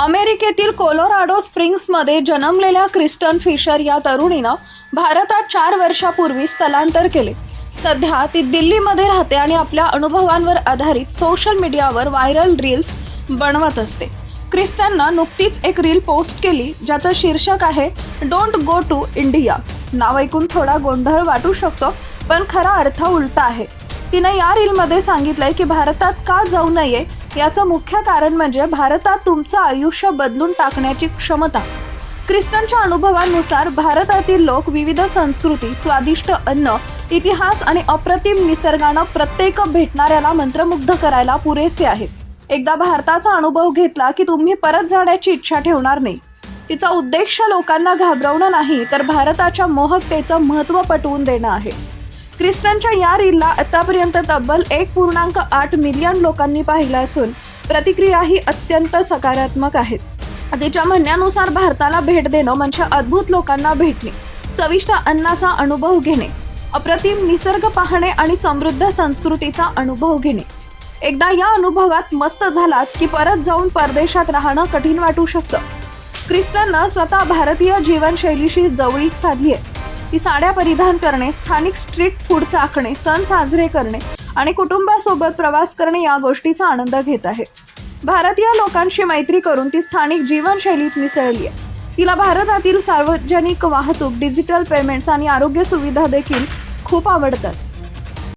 अमेरिकेतील कोलोराडो स्प्रिंग्समध्ये जन्मलेल्या Kristen fissure या तरुणीनं भारतात चार वर्षापूर्वी स्थलांतर केले. सध्या ती दिल्लीमध्ये राहते आणि आपल्या अनुभवांवर आधारित सोशल मीडियावर व्हायरल रील्स बनवत असते. क्रिस्टननं नुकतीच एक रील पोस्ट केली ज्याचं शीर्षक आहे डोंट गो टू इंडिया. नाव ऐकून थोडा गोंधळ वाटू शकतो पण खरा अर्थ उलटा आहे. तिनं या रीलमध्ये सांगितलंय की भारतात का जाऊ नये याचं मुख्य कारण म्हणजे भारतात तुमचं आयुष्य बदलून टाकण्याची क्षमता. क्रिस्टनच्या अनुभवानुसार भारतातील लोक विविध संस्कृती स्वादिष्ट अन्न इतिहास आणि अप्रतिम निसर्गानं प्रत्येक भेटणाऱ्याला मंत्रमुग्ध करायला पुरेसे आहेत एकदा भारताचा अनुभव घेतला की तुम्ही परत जाण्याची इच्छा ठेवणार नाही. तिचा उद्देश लोकांना घाबरवणं नाही तर भारताच्या मोहकतेचं महत्त्व पटवून देणं आहे. क्रिस्टनच्या या रीलला आतापर्यंत तब्बल एक पूर्णांक आठ मिलियन लोकांनी पाहिलं असून प्रतिक्रियाही अत्यंत सकारात्मक आहेत. तिच्या म्हणण्यानुसार भारताला भेट देणं म्हणजे अद्भुत लोकांना भेटणे चविष्ट अन्नाचा अनुभव घेणे अप्रतिम निसर्ग पाहणे आणि समृद्ध संस्कृतीचा अनुभव घेणे. एकदा या अनुभवात मस्त झालात की परत जाऊन परदेशात राहणं कठीण वाटू शकतं. क्रिस्टननं स्वतः भारतीय जीवनशैलीशी जवळीक साधली आहे ती साड्या परिधान करणे स्थानिक स्ट्रीट फूड चाखणे सण साजरे करणे आणि कुटुंबासोबत प्रवास करणे या गोष्टीचा आनंद घेत आहे. भारतीय लोकांशी मैत्री करून ती स्थानिक जीवनशैलीत मिसळली आहे. तिला भारतातील सार्वजनिक वाहतूक डिजिटल पेमेंट्स आणि आरोग्य सुविधा देखील खूप आवडतात.